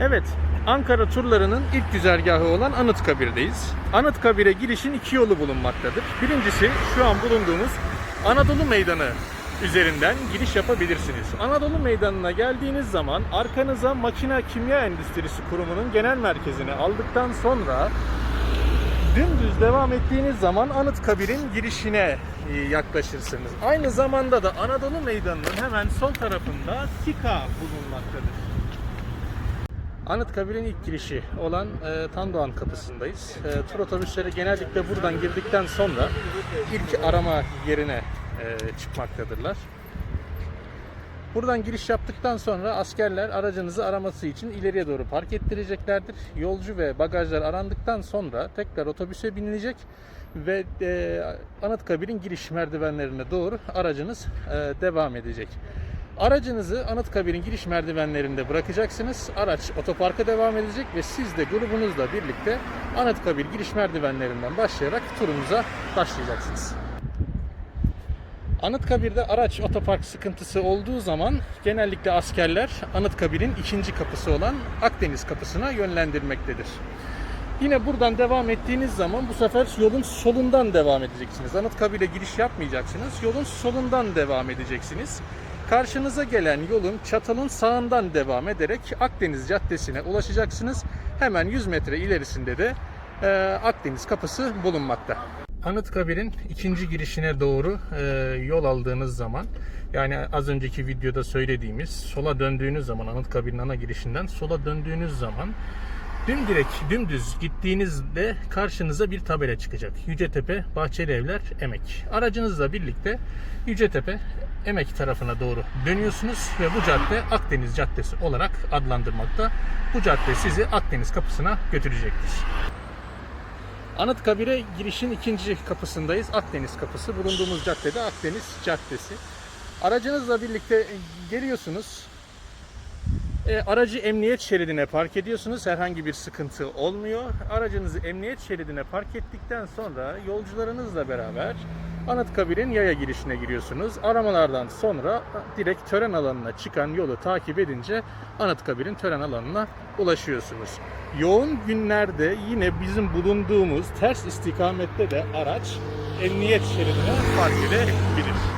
Evet, Ankara turlarının ilk güzergahı olan Anıtkabir'deyiz. Anıtkabir'e girişin iki yolu bulunmaktadır. Birincisi şu an bulunduğumuz Anadolu Meydanı üzerinden giriş yapabilirsiniz. Anadolu Meydanı'na geldiğiniz zaman arkanıza Makina Kimya Endüstrisi Kurumu'nun genel merkezini aldıktan sonra dümdüz devam ettiğiniz zaman Anıtkabir'in girişine e, yaklaşırsınız. Aynı zamanda da Anadolu Meydanı'nın hemen sol tarafında TİKA bulunmaktadır. Anıtkabir'in ilk girişi olan e, Tandoğan kapısındayız. E, tur otobüsleri genellikle buradan girdikten sonra ilk arama yerine e, çıkmaktadırlar. Buradan giriş yaptıktan sonra askerler aracınızı araması için ileriye doğru park ettireceklerdir. Yolcu ve bagajlar arandıktan sonra tekrar otobüse binilecek ve e, Anıtkabir'in giriş merdivenlerine doğru aracınız e, devam edecek. Aracınızı Anıtkabir'in giriş merdivenlerinde bırakacaksınız. Araç otoparka devam edecek ve siz de grubunuzla birlikte Anıtkabir giriş merdivenlerinden başlayarak turunuza başlayacaksınız. Anıtkabir'de araç otopark sıkıntısı olduğu zaman genellikle askerler Anıtkabir'in ikinci kapısı olan Akdeniz kapısına yönlendirmektedir. Yine buradan devam ettiğiniz zaman bu sefer yolun solundan devam edeceksiniz. Anıtkabir'e giriş yapmayacaksınız. Yolun solundan devam edeceksiniz. Karşınıza gelen yolun çatalın sağından devam ederek Akdeniz Caddesi'ne ulaşacaksınız. Hemen 100 metre ilerisinde de e, Akdeniz kapısı bulunmakta. Anıtkabir'in ikinci girişine doğru e, yol aldığınız zaman yani az önceki videoda söylediğimiz sola döndüğünüz zaman Anıtkabir'in ana girişinden sola döndüğünüz zaman dümdirek dümdüz gittiğinizde karşınıza bir tabela çıkacak. Yücetepe Bahçeli Evler Emek. Aracınızla birlikte Yücetepe Emek tarafına doğru dönüyorsunuz ve bu cadde Akdeniz Caddesi olarak adlandırmakta. Bu cadde sizi Akdeniz kapısına götürecektir. Anıtkabir'e girişin ikinci kapısındayız. Akdeniz kapısı. Bulunduğumuz caddede Akdeniz Caddesi. Aracınızla birlikte geliyorsunuz. E, aracı emniyet şeridine park ediyorsunuz. Herhangi bir sıkıntı olmuyor. Aracınızı emniyet şeridine park ettikten sonra yolcularınızla beraber Anıtkabir'in yaya girişine giriyorsunuz. Aramalardan sonra direkt tören alanına çıkan yolu takip edince Anıtkabir'in tören alanına ulaşıyorsunuz. Yoğun günlerde yine bizim bulunduğumuz ters istikamette de araç emniyet şeridine park edebilir.